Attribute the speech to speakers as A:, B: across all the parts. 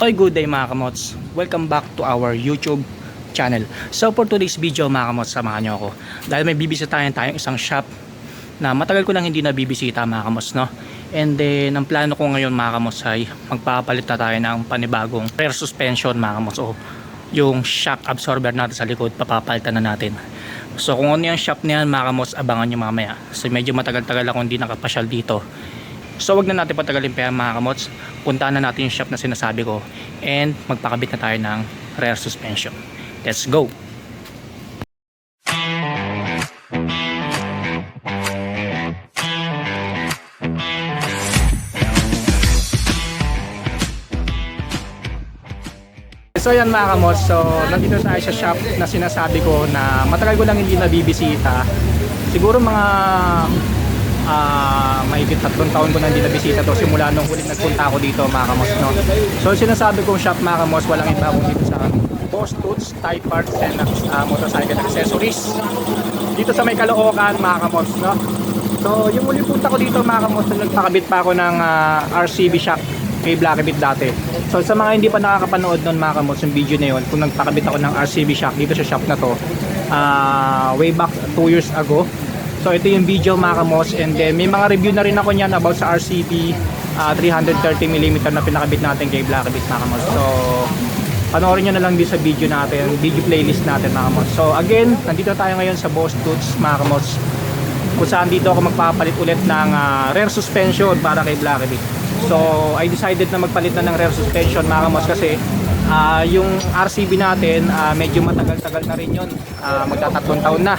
A: Oy, good day mga kamots. Welcome back to our YouTube channel. So for today's video mga kamots, samahan nyo ako. Dahil may bibisitahin tayong isang shop na matagal ko nang hindi nabibisita mga kamots, no? And then, ang plano ko ngayon mga kamots ay magpapalit na tayo ng panibagong rear suspension mga kamots. O yung shock absorber natin sa likod, papapalitan na natin. So kung ano yung shop na yan mga kamots, abangan nyo mamaya. So medyo matagal-tagal ako hindi nakapasyal dito. So wag na natin patagalin pa yan, mga kamots. Puntahan na natin yung shop na sinasabi ko and magpakabit na tayo ng rear suspension. Let's go! So yan mga kamos, so nandito tayo sa shop na sinasabi ko na matagal ko lang hindi nabibisita. Siguro mga mahigit tatlong taon ko na hindi nabisita to simula nung huling nagpunta ako dito mga. No? So sinasabi kong shop mga walang iba kung dito sa Boss Toots, Type Parts and ah, Motorcycle Accessories. Dito sa may Caloocan mga. No? So yung huling punta ko dito mga kamos, nagpakabit pa ako ng ah, RCB shock kay Blackbit dati. So sa mga hindi pa nakakapanood noon mga kamos yung video na yun, kung nagpakabit ako ng RCB shock dito sa shop na to, ah, way back 2 years ago. So ito yung video mga kamos and then may mga review na rin ako niyan about sa RCB ah, 330mm na pinakabit natin kay Blackbit mga kamos. So panoorin nyo na lang din sa video natin, video playlist natin mga kamos. So again, nandito tayo ngayon sa Boss Toots mga kamos kung saan dito ako magpapalit ulit ng ah, rear suspension para kay Blackbit. So, I decided na magpalit na ng rear suspension mga kamos kasi ah, yung RCB natin ah, medyo matagal-tagal na rin yun. Ah, magtatatlong taon na.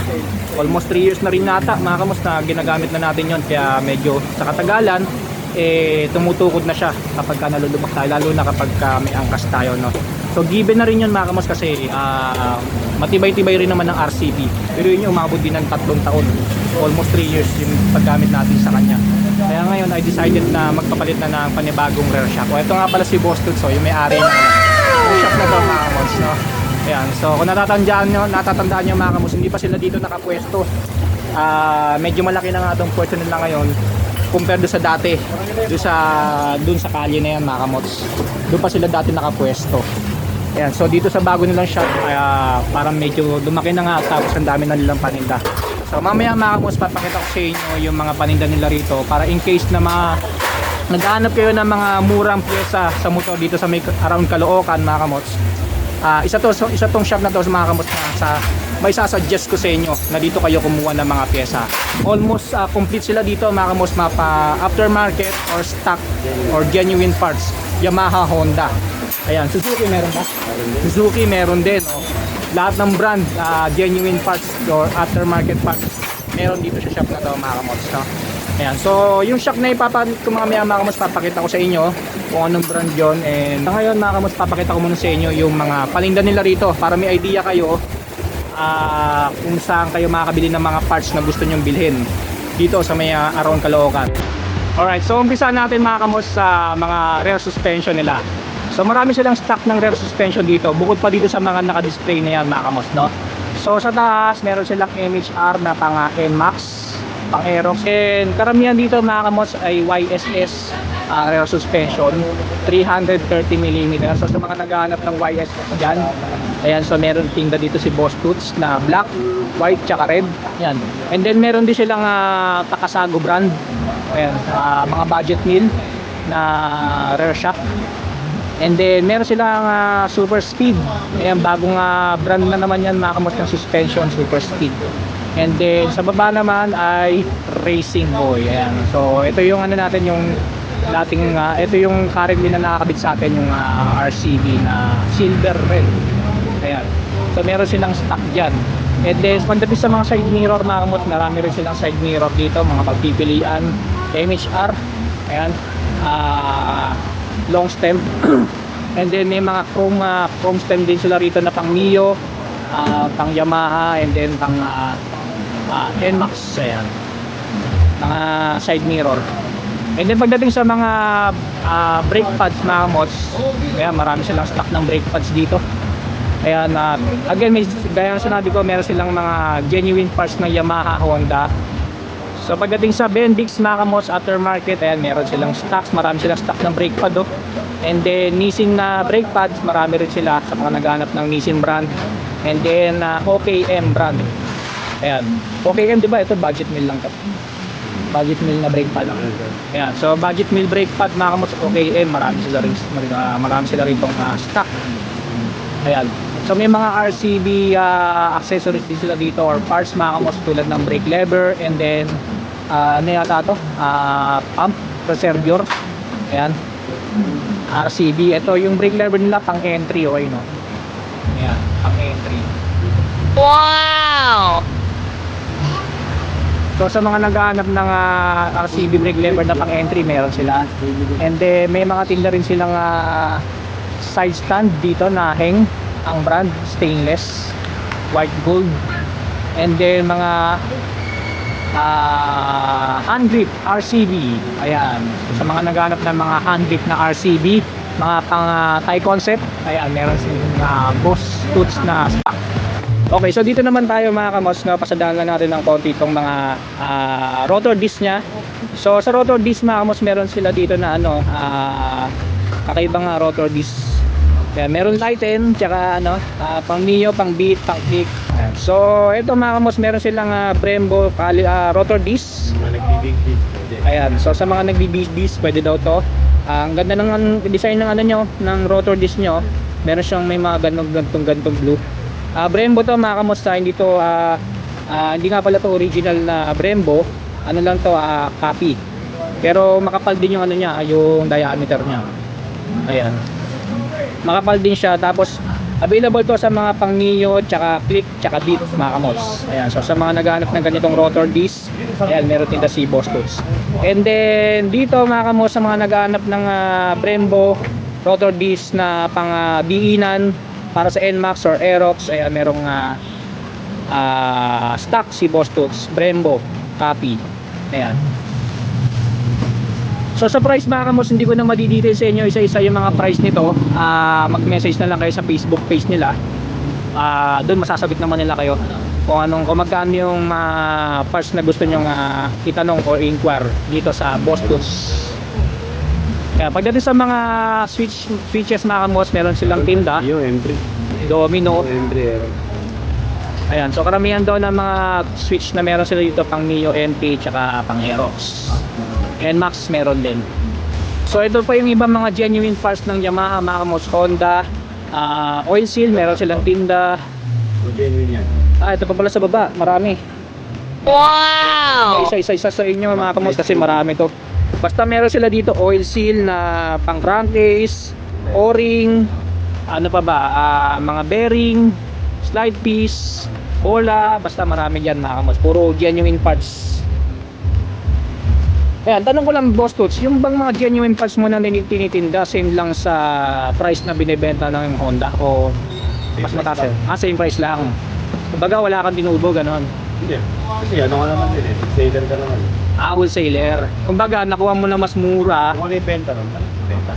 A: Almost 3 years na rin nata mga kamos na ginagamit na natin yun kaya medyo sa katagalan eh tumutukod na siya kapag ka nalulubak tayo lalo na kapag ka may angkas tayo no. So given na rin yun mga kamos kasi ah, matibay-tibay rin naman ng RCB pero yun yung umabot din ng tatlong taon almost 3 years yung paggamit natin sa kanya kaya ngayon I decided na magpapalit na ng panibagong rear shock o ito nga pala si Boston so yung may-ari ng shock na to mga kamos no Ayan, so kung natatandaan nyo, natatandaan nyo mga kamos, hindi pa sila dito nakapwesto. Ah, medyo malaki na nga itong pwesto nila ngayon compared do sa dati. Doon sa doon sa kalye na yan mga kamots. Doon pa sila dati nakapwesto. Ayan, so dito sa bago nilang shop, ah, parang medyo lumaki na nga tapos ang dami na nilang paninda. So mamaya mga kamots, papakita ko sa inyo yung mga paninda nila rito para in case na mga naghahanap kayo ng mga murang pyesa sa motor dito sa may around Caloocan mga kamots. Ah, isa to isa tong shop na to sa mga kamots na sa may sasuggest ko sa inyo na dito kayo kumuha ng mga pyesa. Almost ah, complete sila dito mga kamots mapa aftermarket or stock or genuine parts. Yamaha, Honda. Ayan, Suzuki meron ba? Suzuki meron din. Oh. Lahat ng brand, ah, genuine parts or aftermarket parts, meron dito sa shop na to mga kamots. No? Ayan, so yung shock na ipapalit ko mga maya mga papakita ko sa inyo kung anong brand yon And ngayon mga kamos, papakita ko muna sa inyo yung mga palinda nila rito para may idea kayo ah, kung saan kayo makakabili ng mga parts na gusto nyong bilhin dito sa may ah, around Caloocan. Alright, so umpisa natin mga kamos sa mga rear suspension nila. So marami silang stock ng rear suspension dito bukod pa dito sa mga naka-display na yan mga kamos, no? So sa taas, meron silang MHR na pang ah, NMAX pang Aerox. And karamihan dito mga kamos ay YSS uh, rear suspension 330mm. So sa mga naghahanap ng YSS dyan, ayan so meron tinda dito si Boss Toots na black, white, tsaka red. Yan. And then meron din silang uh, Takasago brand. Ayan, ah, mga budget meal na rear shock. And then meron silang ah, super speed. Ayan, bagong ah, brand na naman yan mga kamos ng suspension, super speed. And then sa baba naman ay Racing Boy. Ayan. So ito yung ano natin yung dating ah, ito yung currently na nakakabit sa atin yung ah, RCB na silver red. Ayan. So meron silang stock diyan. And then pagdating sa mga side mirror mga kamot, marami rin silang side mirror dito, mga pagpipilian, MHR. Ayan. Ah long stem. And then may mga chrome ah, chrome stem din sila rito na pang Mio, ah, pang Yamaha and then pang ah, ah, NMAX ayan mga side mirror and then pagdating sa mga ah, brake pads mga mods kaya marami silang stock ng brake pads dito ayan ah, again may, gaya sinabi ko meron silang mga genuine parts ng Yamaha Honda So pagdating sa Bendix mga kamos aftermarket, ayan meron silang stocks, marami silang stock ng brake pad oh. And then Nissin na brake pads, marami rin sila sa mga naghanap ng Nissin brand. And then uh, OKM brand. Ayan. OKM 'di ba? Ito budget meal lang 'to. Budget meal na brake pad. Ayan. So budget meal brake pad mga kamos OKM, marami sila rin uh, marami sila rin tong uh, stock. Ayan. So may mga RCB uh, accessories din sila dito or parts mga kamos tulad ng brake lever and then uh, ano yata to? Uh, pump reservoir. Ayan. RCB. Ito yung brake lever nila pang entry okay no. Ayan, pang entry.
B: Wow!
A: So sa mga naghahanap ng uh, RCB brake lever na pang entry, meron sila. And then may mga tinda rin silang uh, side stand dito na hang ang brand stainless white gold. And then mga uh, hand grip RCB ayan. Sa mga naghanap ng mga hand grip na RCB mga pang uh, Thai concept ayan meron silang uh, boss tools na stock Okay, so dito naman tayo mga kamos, no, pasadahan lang natin ng konti itong mga ah, rotor disc niya. So sa rotor disc mga kamos, meron sila dito na ano, ah, kakaibang ah, rotor disc. Kaya meron Titan, tsaka ano, ah, pang Neo, pang Beat, pang Kick. So ito mga kamos, meron silang ah, Brembo ah, rotor disc. Ayan, so sa mga nagbi-big disc, pwede daw to. Ah, ang ganda ng design ng ano nyo, ng rotor disc nyo. Meron siyang may mga ganong gantong gantong blue. Ah, Brembo to mga kamusta, hindi to ah, ah, hindi nga pala to original na Brembo. Ano lang to, ah, copy. Pero makapal din yung ano niya, yung diameter niya. Ayan. Makapal din siya tapos available to sa mga pang Neo, tsaka click, tsaka beat mga kamos. Ayan, so sa mga naghahanap ng ganitong rotor disc, ayan, meron din si Boss Tools. And then dito mga kamos sa mga naghahanap ng ah, Brembo rotor disc na pang uh, diinan para sa NMAX or Aerox ayan merong ah, ah, stock si Boss Tools Brembo copy ayan So sa price mga kamos, hindi ko na madidetail sa inyo isa-isa yung mga price nito. Ah, mag-message na lang kayo sa Facebook page nila. Ah, doon masasagot naman nila kayo kung anong kung magkano yung mga parts na gusto nyo uh, itanong or inquire dito sa Boss Tools. Kaya pagdating sa mga switch switches mga kamos, meron silang tinda,
C: Yung Embry.
A: Domino,
C: Embry.
A: Ayan, so karamihan daw ng mga switch na meron sila dito pang Neo NP tsaka pang Aerox. NMAX meron din. So ito pa yung ibang mga genuine parts ng Yamaha, Makamos, Honda, ah, oil seal, meron silang tinda.
C: Genuine yan.
A: Ah, ito pa pala sa baba, marami.
B: Wow!
A: Isa-isa-isa sa inyo mga kamos kasi marami to. Basta meron sila dito oil seal na pang crankcase, o-ring, ano pa ba, ah, mga bearing, slide piece, bola, basta marami dyan mga kamos. Puro genuine parts. Ayan, tanong ko lang boss Toots, yung bang mga genuine parts mo na tinitinda, same lang sa price na binibenta ng Honda o mas mataas? Ah, same price lang. Kumbaga wala kang tinubo, ganon.
C: Hindi. Kasi ano ka naman din eh. Sailor ka naman.
A: Ah, wholesaler. Kumbaga, nakuha mo na mas mura.
C: Kung ano yung benta nun, ano benta?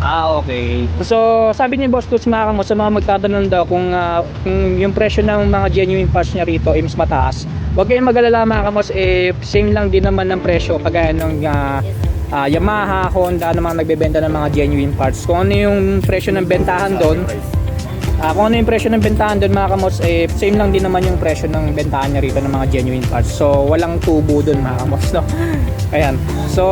A: Ah, okay. So, sabi ni Boss Toots mga kamo, sa mga magtatanong daw kung, ah, kung yung presyo ng mga genuine parts niya rito ay mas mataas. Huwag kayong mag-alala mga kamos, eh, same lang din naman ng presyo kagaya ng ah, ah, Yamaha, Honda, ng mga nagbebenta ng mga genuine parts. Kung ano yung presyo ng bentahan doon, Ah, kung ano yung presyo ng bentahan doon mga kamos, eh, same lang din naman yung presyo ng bentahan niya rito ng mga genuine parts. So, walang tubo doon mga kamos, no? Ayan. So,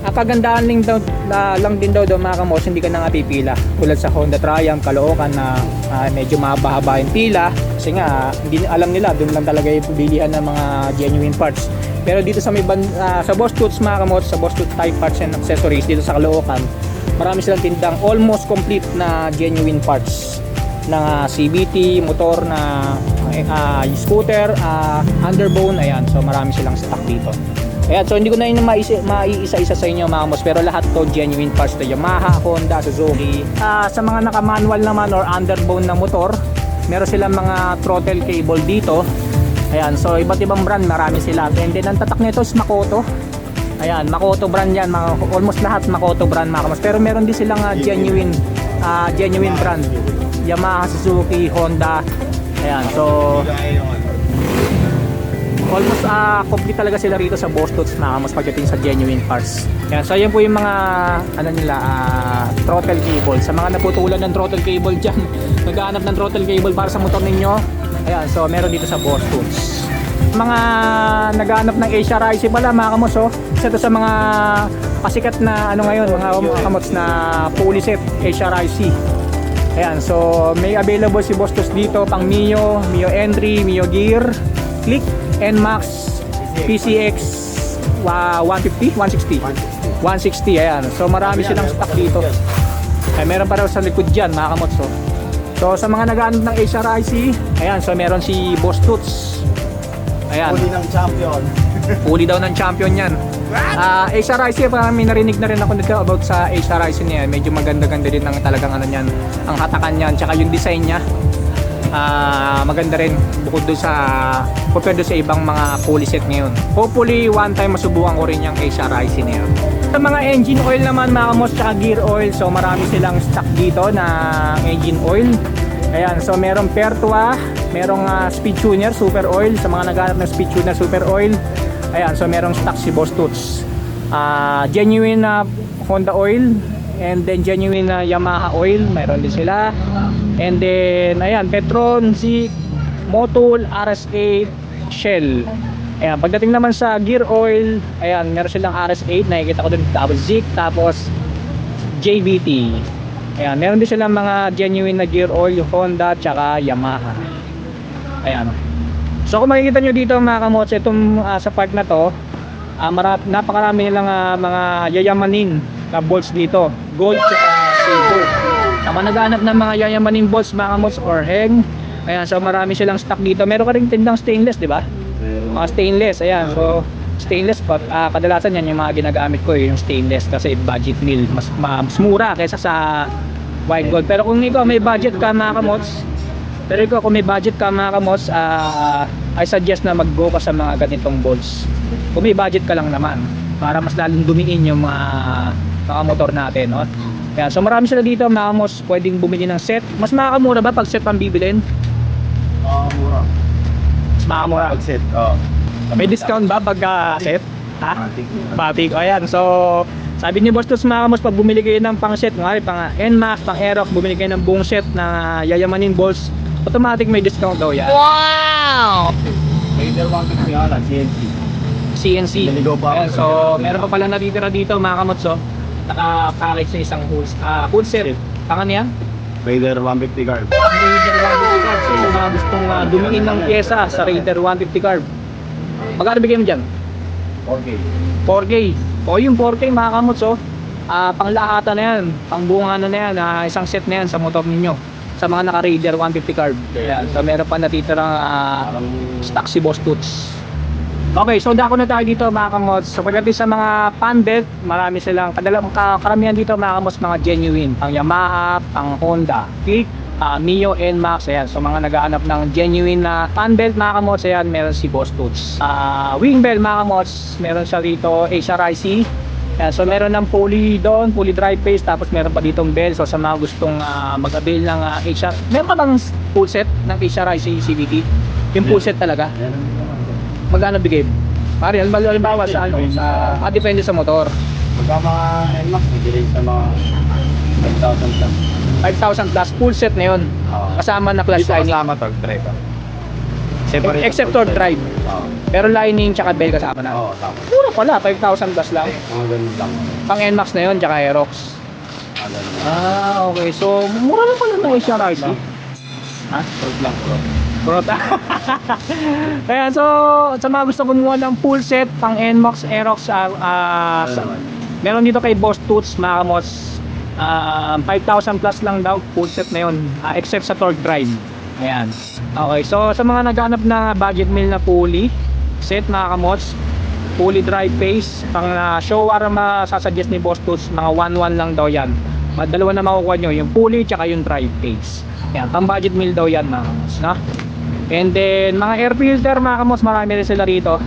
A: ang kagandahan lang, daw, na, lang din daw doon mga kamos, hindi ka na nga pipila. Tulad sa Honda Triumph, Caloocan na ah, medyo mahaba-haba yung pila. Kasi nga, hindi alam nila, doon lang talaga yung bilihan ng mga genuine parts. Pero dito sa may ban, ah, sa Boss Toots mga kamos, sa Boss Toots type parts and accessories dito sa Caloocan, marami silang tindang almost complete na genuine parts ng ah, CBT, motor na ah, scooter, ah, underbone, ayan. So marami silang stock dito. Ayan, so hindi ko na yun maiisa-isa sa inyo mga boss, pero lahat to genuine parts to Yamaha, Honda, Suzuki. Ah, sa mga naka-manual naman or underbone na motor, meron silang mga throttle cable dito. Ayan, so iba't ibang brand, marami sila. And then ang tatak nito is Makoto. Ayan, Makoto brand yan, mga, almost lahat Makoto brand mga kamos. Pero meron din silang ah, genuine ah, genuine brand. Yamaha, Suzuki, Honda. Ayan, so almost ah complete talaga sila rito sa Boss mga kamos pagdating sa genuine parts. Yan, so yan po yung mga ano nila ah, throttle cable. Sa mga naputulan ng throttle cable dyan, naghahanap ng throttle cable para sa motor ninyo. Ayan, so meron dito sa Boss. Mga naghahanap ng Asia Rice pala mga kamos oh. Isa to sa mga pasikat na ano ngayon mga, kamos na fully set Asia Rice. Ayan, so may available si Boss Tools dito pang Mio, Mio Entry, Mio Gear, Click, NMAX, PCX wa 150, 160. 160, ayan. So marami silang stock dito. Ay, meron pa raw sa likod dyan, mga kamotso. So sa mga nag-ano ng HRIC, ayan, so meron si Boss Toots. Ayan,
C: Huli ng champion.
A: uli daw ng champion yan. Ah, HRIC, parang may narinig na rin ako nito about sa HRIC niya. Medyo maganda-ganda din ang talagang ano niyan, ang hatakan niyan, tsaka yung design niya. Ah, maganda rin bukod doon sa compared doon sa ibang mga fully set ngayon. Hopefully one time masubukan ko rin yung HRIC na yun. Sa mga engine oil naman mga kamos tsaka gear oil, so marami silang stock dito na engine oil. Ayan, so merong Pertua, merong ah, speed tuner, super oil. Sa mga naghanap ng speed tuner, super oil. Ayan, so merong stock si Boss Toots. Ah, genuine na Honda oil and then genuine na Yamaha oil, meron din sila. And then ayan, Petron, Zik, Motul, RS8, Shell. Ayan, pagdating naman sa gear oil, ayan, meron silang RS8, nakikita ko dun tapos Zik, tapos JVT. Ayan, meron din silang mga genuine na gear oil, Honda, tsaka Yamaha. Ayan. So kung makikita nyo dito mga kamotse, itong ah, sa part na to, ah, marap, napakarami nilang ah, mga yayamanin na bolts dito. Gold tsaka silver. Sa naghanap ng mga yayamanin bolts mga kamots or heng, ayan, so marami silang stock dito. Meron ka rin tindang stainless, di ba? Mga stainless, ayan. So stainless pa, ah, kadalasan yan yung mga ginagamit ko eh, yung stainless kasi budget meal. Mas, mas mura kaysa sa white gold. Pero kung ikaw may budget ka mga kamots, pero ikaw kung may budget ka mga kamos, ah, I suggest na mag-go ka sa mga ganitong bolts. Kung may budget ka lang naman, para mas lalong dumiin yung mga, mga motor natin. No? Kaya, so marami sila dito mga kamos, pwedeng bumili ng set. Mas makakamura ba pag set pang bibilin?
C: Oo, mura.
A: Mas makakamura.
C: Pag set, oo.
A: May discount ba pag ah, set? Ha? Batik. O ayan, so sabi ni Boss Tos mga kamos, pag bumili kayo ng pang set, ng pang NMAX, pang Aerox, bumili kayo ng buong set na yayamanin balls, automatic may discount daw yan.
C: Raider 150 nga lang, CNC.
A: CNC.
C: Naligaw pa ako.
A: So, meron pa pala natitira dito mga kamotso. Naka-package sa isang full, ah, full set. Tangan niya?
C: Raider 150 carb.
A: Raider 150 carb. So, mga gustong ah, dumiin ng pyesa sa Raider 150 carb. Magkano bigay mo dyan?
C: 4K.
A: 4K. O yung 4K mga kamotso, ah, panglahatan na yan. Pangbunga na na yan. ah, isang set na yan sa motor ninyo. Sa mga naka-Raider 150 carb. Ayan, so, meron pa natitirang ah,
C: Parang
A: stock si Boss Toots. Okay, so dako na tayo dito mga kamots. So pagdating sa mga pan belt, marami silang kadalang ka- karamihan dito mga kamots mga genuine. Pang Yamaha, pang Honda, Kick, ah, Mio, NMAX, ayan. So mga nagaanap ng genuine na pan belt mga kamots, ayan, meron si Boss Toots. Ah, wing belt mga kamots, meron siya rito HRIC. Ayan, so meron ng pulley doon, pulley drive phase, tapos meron pa ditong belt. So sa mga gustong ah, mag-avail ng ah, HR, meron pa bang full set ng HRIC CVT? Yung full set talaga? Magkano bigay? Pare, halimbawa sa ano, sa ah, depende sa motor.
C: Pagka mga NMAX, delay sa mga 5,000 lang.
A: 5,000 plus full set na 'yon.
C: Oo.
A: Kasama na clutch
C: Dito
A: lining.
C: kasama torque drive.
A: Except torque drive.
C: Oo.
A: Pero lining tsaka bell kasama na.
C: Oo, tama.
A: Mura pala, 5,000 plus lang.
C: Mga ganun lang.
A: Pang NMAX na 'yon tsaka Aerox.
C: Ganun.
A: Ah, okay. So, mura lang pala na siya RC.
C: Ha? Torque lang, bro.
A: Prota. Ayan, so sa mga gusto kumuha ng full set pang NMAX, Aerox, ah, ah, sa-? Meron dito kay Boss Toots, mga kamos, ah, 5,000 plus lang daw, full set na yun, ah, except sa torque drive. Ayan. Okay, so sa mga naghanap na budget meal na pulley, set mga kamos, pulley drive phase, pang uh, show ara masasuggest ni Boss Toots, mga 1-1 lang daw yan. Madalawa na makukuha nyo, yung pulley tsaka yung drive phase. Ayan, pang budget meal daw yan mga kamos, na? And then, mga air filter mga kamos, marami rin sila rito.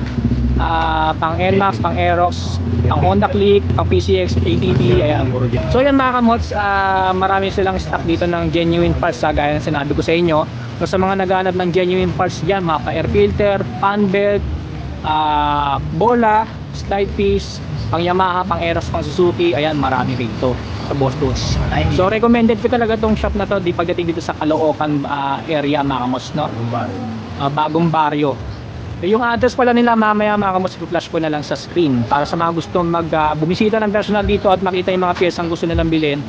A: Ah, pang NMAX, pang Aerox, pang Honda Click, pang PCX, ATV, ayan. So yan mga kamots, ah, marami silang stock dito ng genuine parts sa gaya ng sinabi ko sa inyo. So sa mga naghanap ng genuine parts dyan, mga pa-air filter, fan belt, ah, bola, slide piece, pang Yamaha, pang Eros, pang Suzuki, ayan, marami rito sa Boss Tools. So recommended ko talaga tong shop na to di pagdating dito sa Caloocan ah, area mga kamos, no? Ah, bagong baryo. Yung address pala nila mamaya mga kamos, flash ko na lang sa screen para sa mga gusto mag ah, bumisita ng personal dito at makita yung mga piyesang gusto nilang bilhin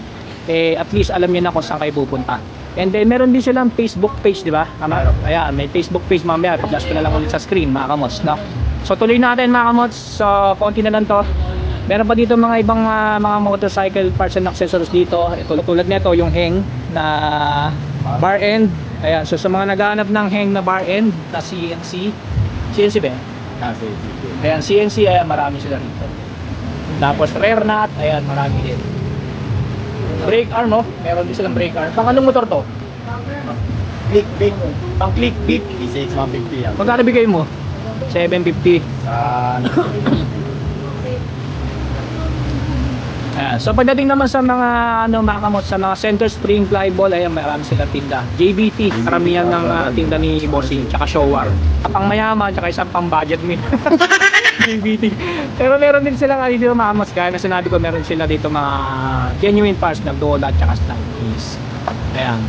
A: eh at least alam niyo na kung saan kayo pupunta. And then meron din silang Facebook page, di ba? Ayan, may Facebook page mamaya, flash ko na lang ulit sa screen mga kamos, no? So tuloy natin mga kamots, so konti na lang to. Meron pa dito mga ibang ah, mga motorcycle parts and accessories dito. Ito, tulad nito yung hang na bar end. Ayan, so sa mga naghahanap ng hang na bar end na CNC, CNC ba? yan?
C: Kasi,
A: Ayan, CNC, ayan, marami sila rito. Tapos rear nut, ayan, marami din. Brake arm, no? Meron din silang brake arm. Pang anong motor to?
C: click, click.
A: Pang click, click.
C: D6 150 yan.
A: Magkano bigay mo? 750.
C: Sa,
A: Ayan. So pagdating naman sa mga ano mga kamot sa mga center spring flyball ayan marami sila tinda. JBT karamihan ng ah, tinda ni Bossing tsaka Showar. Pang mayaman tsaka isang pang budget meal. JBT. Pero meron din sila dito mga kamot kaya na sinabi ko meron sila dito mga genuine parts na Dola tsaka piece. Ayan.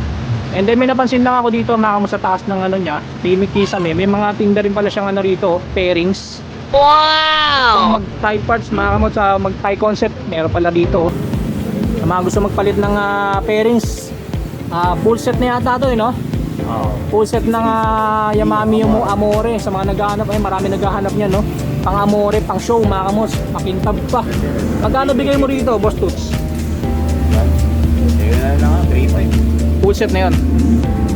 A: And then may napansin lang ako dito mga kamot sa taas ng ano niya, Timmy Kisame, may mga tinda rin pala siyang ano rito, pairings. Wow! Mag Thai parts, mga kamot sa mag Thai concept, meron pala dito. Sa mga gusto magpalit ng ah, pairings, ah, full set na yata to eh, no?
C: oh,
A: Full set ng uh, Yamami yung Amore. Sa mga naghahanap, ay marami naghahanap niya, no? Pang Amore, pang show, mga kamos, pakintab pa. Magkano bigay mo rito, Boss Toots?
C: yan. Ayun na lang, 3.5.
A: Full set na yun.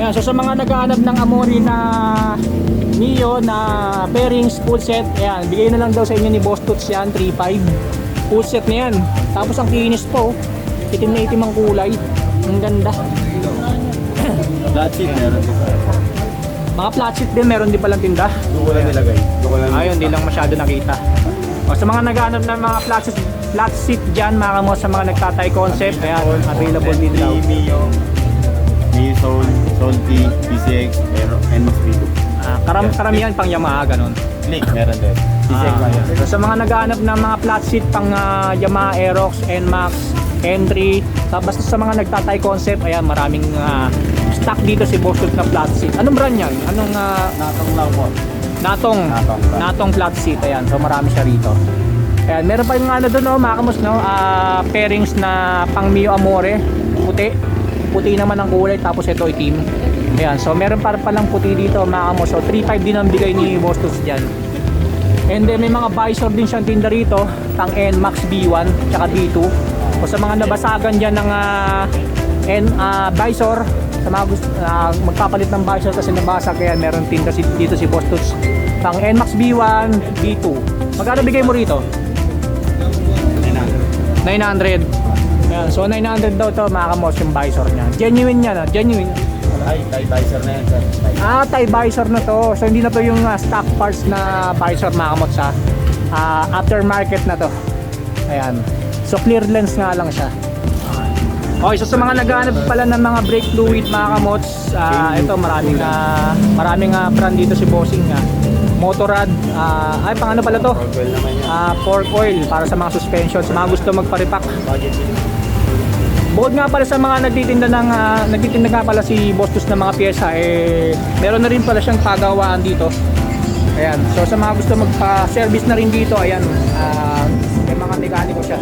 A: Yan, so sa mga naghahanap ng Amore na Neo na pairings full set, ayan, bigay na lang daw sa inyo ni Boss Toots yan, 3.5. Full set na yan. Tapos ang kinis po, itim na itim ang kulay. Ang ganda.
C: Flat seat meron dito.
A: Mga flat sheet din, meron din palang tinda.
C: Doon ko lang nilagay.
A: Ayun, di lang masyado nakita. O, sa mga naghahanap ng mga flat seat, flat seat dyan, mga kamo, sa mga nagtatay concept, ayan, available din daw.
C: Mio, Mio Soul, Soul T, PCX, meron, and V2.
A: Ah, karam karamihan pang Yamaha, ganun.
C: Click, meron din.
A: Ah,
C: lang yan.
A: so sa mga naghahanap ng mga flat seat pang ah, Yamaha Aerox, NMAX, N3, ta- basta sa mga nagtatay concept, ayan, maraming ah, stock dito si Boss Tooth na flat seat. Anong brand yan? Anong ah,
C: Natong lang po.
A: Natong,
C: Natong.
A: Natong flat seat, ayan. So marami siya rito. Ayan, meron pa yung ano doon, no, mga kamos, no, ah, pairings na pang Mio Amore, puti. Puti naman ang kulay, tapos ito itim. Ayan, so meron pa palang puti dito, mga kamos. So 3.5 din ang bigay ni Boss Tooth dyan. And then may mga visor din siyang tinda rito, pang NMAX B1, tsaka B2. O sa mga nabasagan dyan ng ah, N, ah, visor, sa mga gusto, ah, magpapalit ng visor kasi nabasag kaya meron tinda si, dito si Boss Toots. Pang NMAX B1, B2. Magkano bigay mo rito? 900. Ayan, so 900 daw to mga kamos yung visor niya. Genuine niya na, genuine.
C: Ay, tie visor na yan, sir. Tie.
A: Ah, Thai visor na to. So hindi na to yung ah, stock parts na visor mga kamot sa ah, aftermarket na to. Ayan. So clear lens nga lang siya. Okay, so sa mga naghahanap pala ng mga brake fluid mga kamots, ah, ito maraming ah, maraming ah, brand dito si Bossing nga. Motorrad, ah, ay pang ano pala to?
C: Orwell naman yan.
A: Ah, fork oil para sa mga suspension, sa mga gusto magpa-repack.
C: Budget.
A: Bukod nga pala sa mga nagtitinda ng ah, nagtitinda nga pala si Bostos ng mga pyesa eh meron na rin pala siyang pagawaan dito. Ayan. So sa mga gusto magpa-service na rin dito, ayan, ah, may mga mekaniko siya.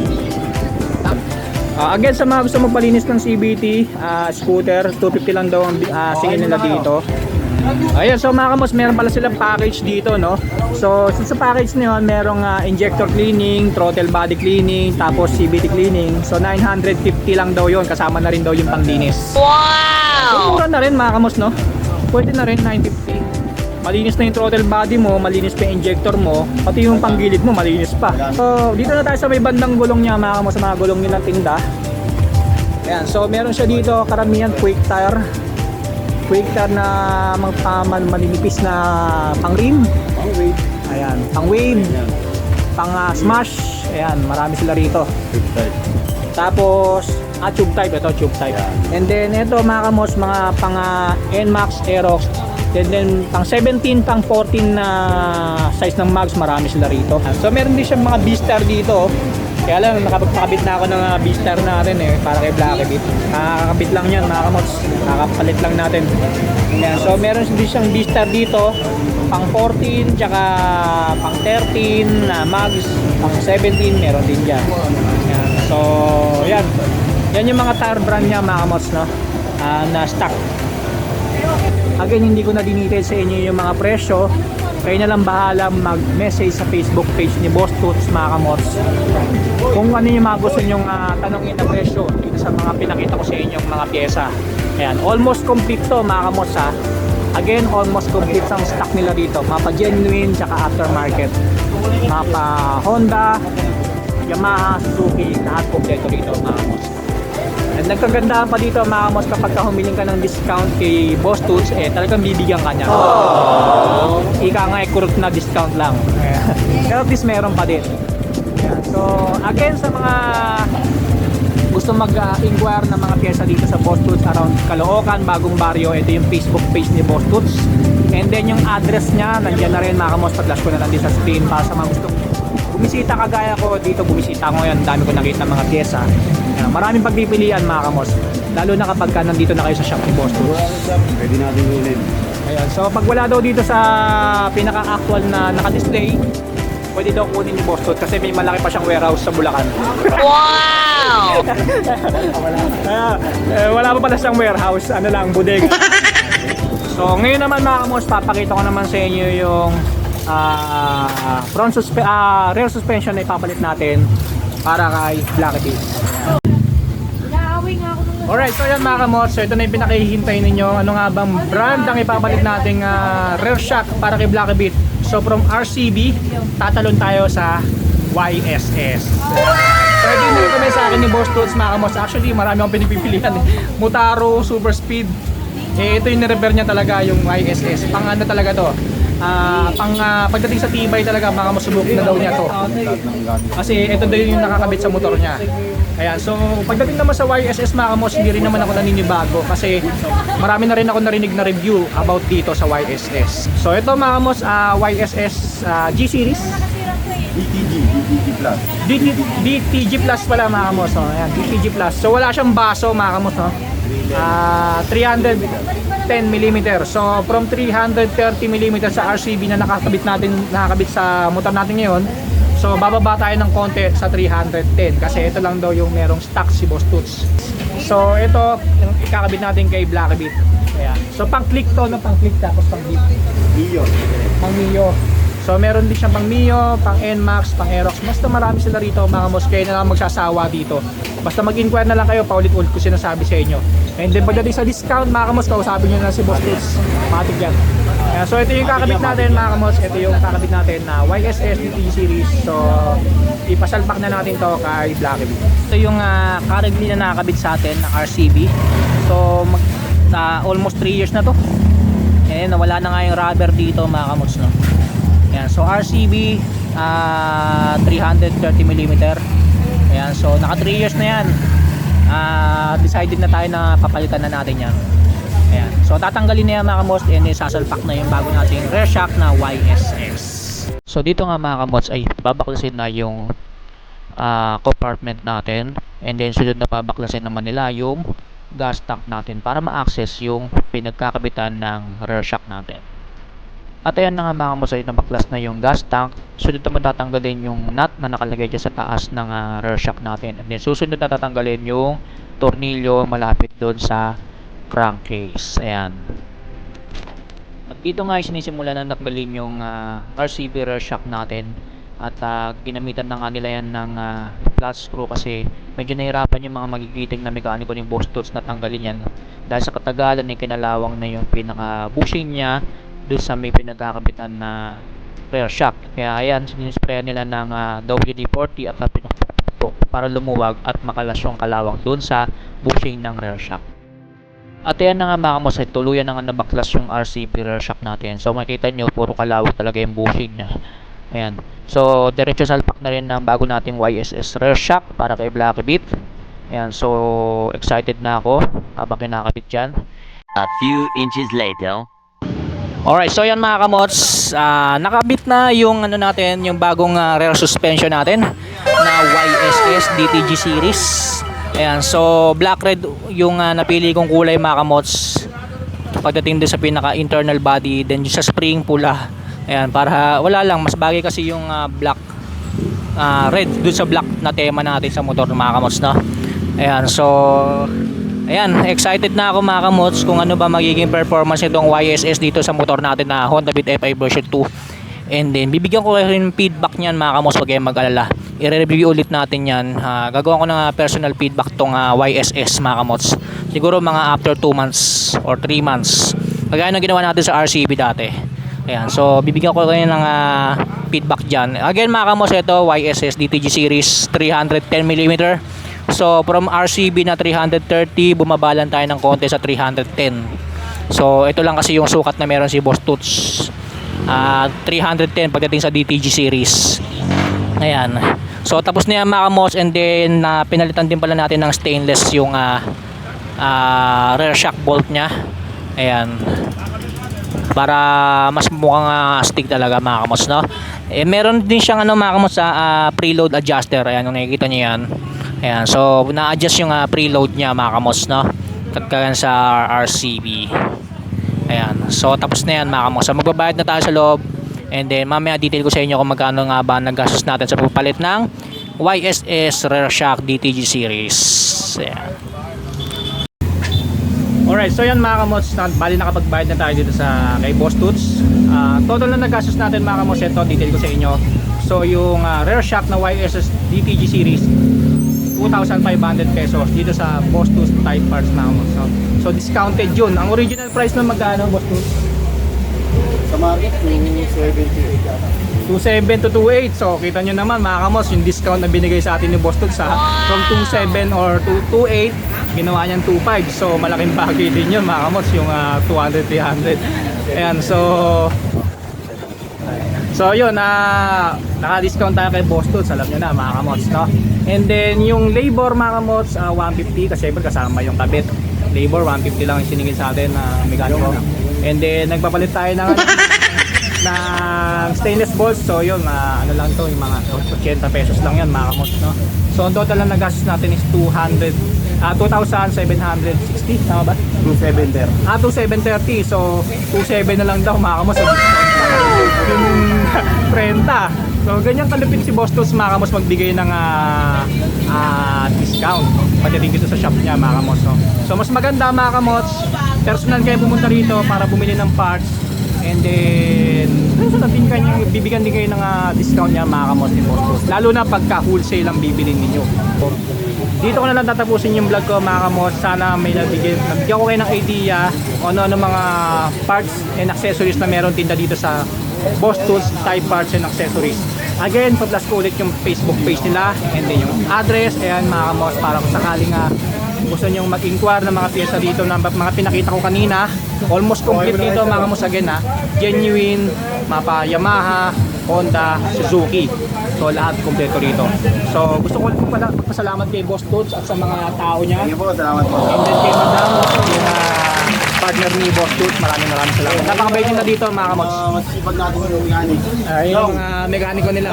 A: Ah, again sa mga gusto magpalinis ng CBT, ah, scooter, 250 lang daw ang ah, singil nila dito. Ayan, so mga kamos, meron pala silang package dito, no? So, sa package na yun, merong ah, injector cleaning, throttle body cleaning, tapos CBT cleaning. So, 950 lang daw yon kasama na rin daw yung panglinis. Wow! mura na rin mga kamos, no? Pwede na rin, 950. Malinis na yung throttle body mo, malinis pa yung injector mo, pati yung panggilid mo, malinis pa. So, dito na tayo sa may bandang gulong niya, mga kamos, sa mga gulong nilang tinda. Ayan, so meron siya dito, karamihan quick tire. Tire na mga man, maninipis na pang rim.
C: Pang wait.
A: Ayan, pang wave, pang ah, smash. Ayan, marami sila rito.
C: Quick start.
A: Tapos, ah, tube type, ito tube type.
C: Yeah.
A: And then, ito mga kamos, mga pang ah, NMAX, Aerox, Then, then pang 17, pang 14 na size ng mags, marami sila rito. So meron din siyang mga B-star dito. Kaya lang, nakapagpakabit na ako ng uh, B-star natin eh, para kay Blacky Beat. Nakakabit lang yan mga kamots. Nakakapalit lang natin. Yan. So meron din siyang B-star dito. Pang 14, tsaka pang 13 na mags. Pang 17, meron din dyan. Yan. So, yan. Yan yung mga tire brand niya mga kamots, no? Ah, na stock. Again, hindi ko na dinetail sa inyo yung mga presyo. Kayo na lang bahala mag-message sa Facebook page ni Boss Toots mga kamots. Kung ano yung mga gusto nyong ah, tanongin na presyo dito sa mga pinakita ko sa inyong mga pyesa. Ayan, almost complete to mga kamots ha. Again, almost complete ang stock nila dito. Mapa genuine, tsaka aftermarket. Mapa Honda, Yamaha, Suzuki, lahat kompleto dito mga kamots. At nagkagandahan pa dito mga kamos kapag ka humiling ka ng discount kay Boss Toots, eh talagang bibigyan ka niya. Ika nga eh, kurot na discount lang. Pero at least meron pa din. Ayan. So, again sa mga gusto mag-inquire ng mga pyesa dito sa Boss Toots around Caloocan, Bagong Barrio, ito yung Facebook page ni Boss Toots. And then yung address niya, nandiyan na rin mga kamos, pag-flash ko na lang din sa screen para sa mga gustong bumisita kagaya ko dito bumisita ako ngayon dami ko nakita ng mga pyesa Ayan, maraming pagpipilian mga kamos lalo na kapag ka nandito na kayo sa shop ni Boss Toots
C: Pwede natin ulit.
A: Ayan, so pag wala daw dito sa pinaka-actual na naka-display pwede daw kunin ni Boss kasi may malaki pa siyang warehouse sa Bulacan
B: Wow!
A: Eh, wala pa pala siyang warehouse, ano lang, bodega. so, ngayon naman mga kamos, papakita ko naman sa inyo yung ah, front suspe ah, rear suspension na ipapalit natin para kay Blacky Beat. Alright, so yan mga kamos, so ito na yung pinakihintay ninyo. Ano nga bang brand ang ipapalit nating ah, rear shock para kay Blacky Beat? So from RCB, tatalon tayo sa YSS. Ito yung kami sa akin ni Boss Toots mga kamos. Actually, marami akong pinipilihan. eh. Mutaro, Super Speed. Eh, ito yung nirepair niya talaga, yung YSS. Pang ano talaga to? Ah, pang ah, pagdating sa tibay talaga, mga masubok na daw niya to. Kasi ito daw yung nakakabit sa motor niya. Ayan, so pagdating naman sa YSS mga kamos, hindi rin naman ako naninibago kasi marami na rin ako narinig na review about dito sa YSS. So ito mga kamos, ah, YSS ah, G Series.
C: DTG, DTG Plus.
A: DT, DTG Plus pala mga kamos. So, ayan, DTG Plus. So wala siyang baso mga kamos. No? Ah, 310mm. So from 330mm sa RCB na nakakabit natin, nakakabit sa motor natin ngayon. So bababa tayo ng konti sa 310 kasi ito lang daw yung merong stock si Boss Toots. So ito yung ikakabit natin kay Blacky Beat. Ayan. So pang click to, no? pang click tapos pang beat
C: Mio.
A: pang Mio. So meron din siyang pang Mio, pang NMAX, pang Aerox. Basta marami sila rito mga mos. Na lang magsasawa dito. Basta mag-inquire na lang kayo, paulit-ulit ko sinasabi sa inyo. And then pagdating sa discount mga kamos, kausapin nyo na si Boss Toots. Matik yan. Kaya, so ito yung kakabit natin mga kamos. Ito yung kakabit natin na YSS DT series. So ipasalpak na natin to kay Blacky Bee. Ito yung uh, currently na nakakabit sa atin na RCB. So mag, na almost 3 years na to. And nawala na nga yung rubber dito mga kamots no. Ayan, so RCB ah 330mm. Ayan, so naka 3 years na yan. Ah decided na tayo na papalitan na natin yan. Ayan, so tatanggalin na yan mga kamots and then sasalpak na yung bago nating rear shock na YSS. So dito nga mga kamots ay babaklasin na yung ah, compartment natin and then sunod na babaklasin naman nila yung gas tank natin para ma-access yung pinagkakabitan ng rear shock natin. At ayan na nga mga musay na baklas na yung gas tank. Sunod naman tatanggalin yung nut na nakalagay dyan sa taas ng ah, rear shock natin. And then susunod na tatanggalin yung tornilyo malapit doon sa crankcase. Ayan. At dito nga sinisimula na tanggalin yung ah, RCB rear shock natin. At ah, ginamitan na nga nila yan ng ah, flat screw kasi medyo nahirapan yung mga magigiting na mekaniko ng Boss Tools na tanggalin yan. Dahil sa katagalan ay kinalawang na yung pinaka bushing niya doon sa may pinagkakabitan na rear shock. Kaya ayan, sinisprayan nila ng ah, WD-40 at pinakapok para lumuwag at makalas yung kalawang doon sa bushing ng rear shock. At ayan na nga mga kamusay, tuluyan na nga nabaklas yung RCB rear shock natin. So makita nyo, puro kalawang talaga yung bushing niya. Ayan. So, diretso salpak na rin ng bago nating YSS rear shock para kay Blacky Beat. Ayan, so excited na ako habang kinakabit yan.
D: A few inches later.
A: Alright, so yan mga kamots, ah, nakabit na yung ano natin, yung bagong ah, rear suspension natin na YSS DTG series. Ayan, so black red yung ah, napili kong kulay mga kamots. Pagdating din sa pinaka internal body, then yung sa spring pula. Ayan, para wala lang, mas bagay kasi yung ah, black ah, red dun sa black na tema natin sa motor mga kamots, no? Ayan, so Ayan, excited na ako mga kamots kung ano ba magiging performance nitong YSS dito sa motor natin na Honda Beat FI version 2. And then, bibigyan ko rin feedback niyan mga kamots, huwag kayong mag-alala. I-review ulit natin yan. Ah, gagawa ko ng ah, personal feedback tong ah, YSS mga kamots. Siguro mga after 2 months or 3 months. Kagaya ng ginawa natin sa RCB dati. Ayan, so bibigyan ko kayo ng ah, feedback dyan. Again mga kamots, ito YSS DTG series 310mm. So from RCB na 330, bumabalan tayo ng konti sa 310. So ito lang kasi yung sukat na meron si Boss Toots. Ah, 310 pagdating sa DTG series. Ayan. So tapos na yan mga and then na pinalitan din pala natin ng stainless yung ah, ah, rear shock bolt niya. Ayan. Para mas mukhang ah, stick talaga mga kamos no. Eh meron din siyang ano mga kamos sa ah, preload adjuster. Ayan kung nakikita niyo yan. Ayan, so na-adjust yung ah, preload niya mga kamos no. Kagaya sa RCB. Ayan. So tapos na yan mga kamos. So magbabayad na tayo sa loob. And then mamaya detail ko sa inyo kung magkano nga ba nagastos natin sa pagpapalit ng YSS Rear Shock DTG series. Ayan. Alright, so yan mga kamots, bali nakapagbayad na tayo dito sa kay Boss Toots. Ah, total na nagastos natin mga kamots, ito, detail ko sa inyo. So yung ah, rear shock na YSS DTG series, 2,500 pesos dito sa Boss Tools type parts mga kamots. No? So discounted yun. Ang original price na magkano Boss Toots?
C: Sa market, 278 yata.
A: 27 to 28. So kita nyo naman mga kamos, yung discount na binigay sa atin ni Boss sa from 27 or to 28, ginawa niyang 25. So malaking bagay din yun mga kamos, yung ah, 200, 300. Ayan, so So yun, na naka-discount tayo kay Boss Toots, alam niyo na mga kamots, no? And then yung labor mga kamots, ah, 150 kasi syempre kasama yung kabit. Labor 150 lang yung siningil sa atin na mekaniko. And then nagpapalit tayo ng ng stainless balls. So yun, ah, ano lang to, yung mga 80 pesos lang yan mga kamots, no? So ang total na nagastos natin is 200 ah 2,760, tama ba?
C: 27 there.
A: Ah, 2,730. So, 27 na lang daw mga kamos. So, yung renta. So, ganyan kalupit si Boss Tools mga kamos magbigay ng ah, ah, discount. Pagdating dito sa shop niya mga. No? So, mas maganda mga personal kayo pumunta rito para bumili ng parts. And then, ano din kanya, bibigyan din kayo ng ah, discount niya mga ni Boss Tools. Lalo na pagka wholesale ang bibilin ninyo. Dito ko na lang tatapusin yung vlog ko mga. Sana may nabigyan, nabigyan ko kayo ng idea kung ano-ano mga parts and accessories na meron tinda dito sa Boss Tools Type Parts and Accessories. Again, pa-plus ko ulit yung Facebook page nila and then yung address. Ayan mga kamos, para kung sakaling nga gusto nyong mag-inquire ng mga pyesa dito na mga pinakita ko kanina. Almost complete dito mga kamos again ha. Genuine, mapa Yamaha, Honda, Suzuki. So lahat kompleto rito. So gusto ko pala magpasalamat kay Boss Toots at sa mga tao niya.
C: Thank you po, salamat po.
A: And then kay Madam, yung ah, partner ni Boss. Maraming maraming salamat. Napakabait nila dito mga kamots.
C: Uh, masisipag natin yung mechanic.
A: Uh, yung mga mekaniko nila.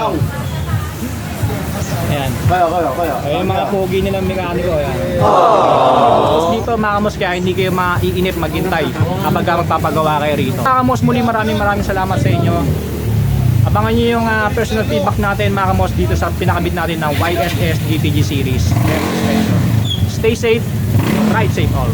A: Ayan.
C: Kayo, kayo, kayo.
A: Ay, yung mga pogi nilang mekaniko. Ayan. Tapos dito mga kamos kaya hindi kayo maiinip maghintay kapag ka magpapagawa kayo rito. Mga kamos muli maraming maraming salamat sa inyo. Abangan nyo yung ah, personal feedback natin mga kamos dito sa pinakabit natin ng YSS GTG series. Stay safe, ride safe all.